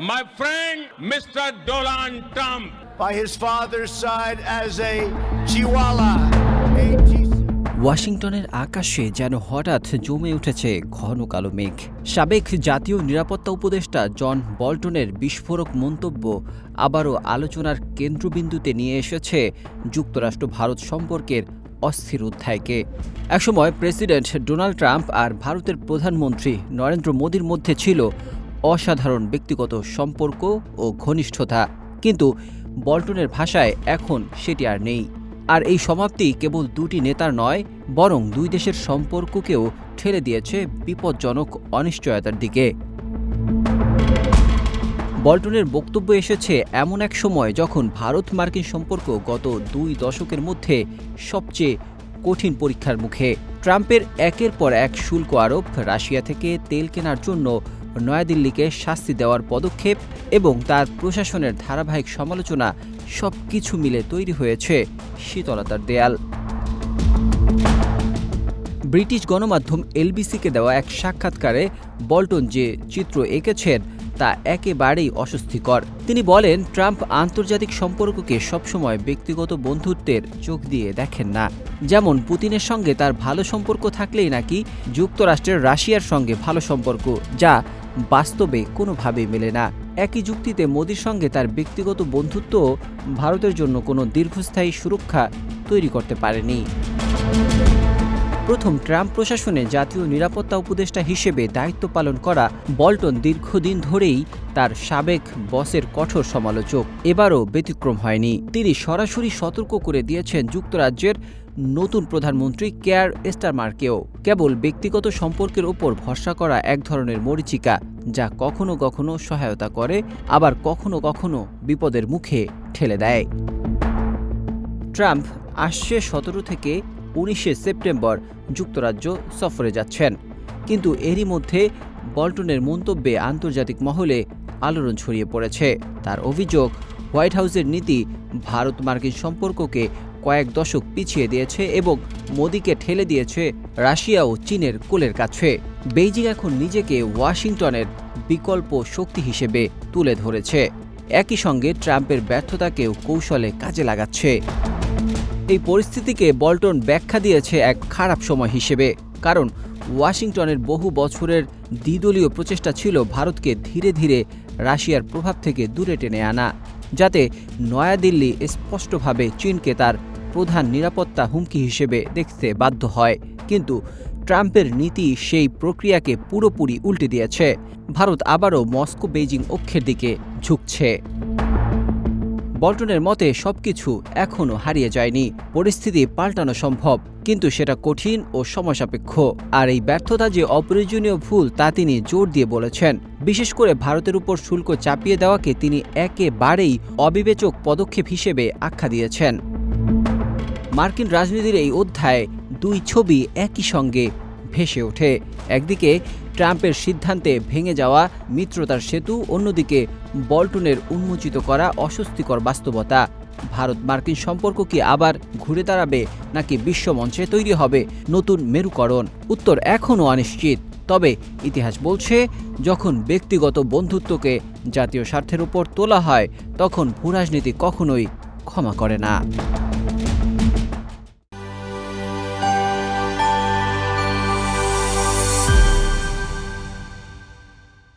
my friend Mr. Donald Trump. by his father's side as a Chihuahua. ওয়াশিংটনের আকাশে যেন হঠাৎ জমে উঠেছে ঘন কালো মেঘ সাবেক জাতীয় নিরাপত্তা উপদেষ্টা জন বল্টনের বিস্ফোরক মন্তব্য আবারও আলোচনার কেন্দ্রবিন্দুতে নিয়ে এসেছে যুক্তরাষ্ট্র ভারত সম্পর্কের অস্থির অধ্যায়কে একসময় প্রেসিডেন্ট ডোনাল্ড ট্রাম্প আর ভারতের প্রধানমন্ত্রী নরেন্দ্র মোদীর মধ্যে ছিল অসাধারণ ব্যক্তিগত সম্পর্ক ও ঘনিষ্ঠতা। কিন্তু বল্টনের ভাষায় এখন সেটি আর নেই। আর এই সমাপ্তি কেবল দুটি নেতার নয়, বরং দুই দেশের সম্পর্ককেও ঠেলে দিয়েছে বিপজ্জনক অনিশ্চয়তার দিকে। বল্টনের বক্তব্য এসেছে এমন এক সময় যখন ভারত মার্কিন সম্পর্ক গত দুই দশকের মধ্যে সবচেয়ে কঠিন পরীক্ষার মুখে। ট্রাম্পের একের পর এক শুল্ক আরোপ রাশিয়া থেকে তেল কেনার জন্য নয়াদিল্লিকে শাস্তি দেওয়ার পদক্ষেপ এবং তার প্রশাসনের ধারাবাহিক সমালোচনা সব কিছু মিলে তৈরি হয়েছে শীতলতার দেয়াল। ব্রিটিশ গণমাধ্যম এলবিসিকে দেওয়া এক সাক্ষাৎকারে বল্টন যে চিত্র এঁকেছেন, তা একেবারেই অস্বস্তিকর। তিনি বলেন, ট্রাম্প আন্তর্জাতিক সম্পর্ককে সবসময় ব্যক্তিগত বন্ধুত্বের চোখ দিয়ে দেখেন না। যেমন, পুতিনের সঙ্গে তার ভালো সম্পর্ক থাকলেই নাকি যুক্তরাষ্ট্রের রাশিয়ার সঙ্গে ভালো সম্পর্ক, যা বাস্তবে কোনোভাবেই মেলে না। একই যুক্তিতে মোদির সঙ্গে তার ব্যক্তিগত বন্ধুত্ব ভারতের জন্য কোনো দীর্ঘস্থায়ী সুরক্ষা তৈরি করতে পারেনি। প্রথম ট্রাম্প প্রশাসনে জাতীয় নিরাপত্তা উপদেষ্টা হিসেবে দায়িত্ব পালন করা বল্টন দীর্ঘদিন ধরেই তার সাবেক বসের কঠোর সমালোচক। এবারও ব্যতিক্রম হয়নি। তিনি সরাসরি সতর্ক করে দিয়েছেন যুক্তরাজ্যের নতুন প্রধানমন্ত্রী কেয়ার স্টারমার্কেও কেবল ব্যক্তিগত সম্পর্কের ওপর ভরসা করা এক ধরনের মরিচিকা, যা কখনো কখনো সহায়তা করে, আবার কখনো কখনো বিপদের মুখে ঠেলে দেয়। ট্রাম্প আসছে সতেরো থেকে উনিশে সেপ্টেম্বর যুক্তরাজ্য সফরে যাচ্ছেন। কিন্তু এরই মধ্যে বল্টনের মন্তব্যে আন্তর্জাতিক মহলে আলোড়ন ছড়িয়ে পড়েছে। তার অভিযোগ, হোয়াইট হাউসের নীতি ভারত মার্কিন সম্পর্ককে কয়েক দশক পিছিয়ে দিয়েছে এবং মোদিকে ঠেলে দিয়েছে রাশিয়া ও চীনের কোলের কাছে। বেইজিং এখন নিজেকে ওয়াশিংটনের বিকল্প শক্তি হিসেবে তুলে ধরেছে। একই সঙ্গে ট্রাম্পের ব্যর্থতাকেও কৌশলে কাজে লাগাচ্ছে। এই পরিস্থিতিকে বল্টন ব্যাখ্যা দিয়েছে এক খারাপ সময় হিসেবে, কারণ ওয়াশিংটনের বহু বছরের দ্বিদলীয় প্রচেষ্টা ছিল ভারতকে ধীরে ধীরে রাশিয়ার প্রভাব থেকে দূরে টেনে আনা, যাতে নয়াদিল্লি স্পষ্টভাবে চীনকে তার প্রধান নিরাপত্তা হুমকি হিসেবে দেখতে বাধ্য হয়। কিন্তু ট্রাম্পের নীতি সেই প্রক্রিয়াকে পুরোপুরি উল্টে দিয়েছে। ভারত আবারও মস্কো বেইজিং অক্ষের দিকে ঝুঁকছে। বল্টনের মতে, সবকিছু এখনও হারিয়ে যায়নি। পরিস্থিতি পাল্টানো সম্ভব, কিন্তু সেটা কঠিন ও সময়সাপেক্ষ। আর এই ব্যর্থতা যে অপ্রয়োজনীয় ভুল, তা তিনি জোর দিয়ে বলেছেন। বিশেষ করে ভারতের উপর শুল্ক চাপিয়ে দেওয়াকে তিনি একেবারেই অবিবেচক পদক্ষেপ হিসেবে আখ্যা দিয়েছেন। মার্কিন রাজনীতির এই অধ্যায়ে দুই ছবি একই সঙ্গে ভেসে ওঠে। একদিকে ট্রাম্পের সিদ্ধান্তে ভেঙে যাওয়া মিত্রতার সেতু, অন্যদিকে বল্টনের উন্মোচিত করা অস্বস্তিকর বাস্তবতা। ভারত মার্কিন সম্পর্ক কি আবার ঘুরে দাঁড়াবে, নাকি বিশ্বমঞ্চে তৈরি হবে নতুন মেরুকরণ? উত্তর এখনও অনিশ্চিত। তবে ইতিহাস বলছে, যখন ব্যক্তিগত বন্ধুত্বকে জাতীয় স্বার্থের উপর তোলা হয়, তখন ভূরাজনীতি কখনোই ক্ষমা করে না।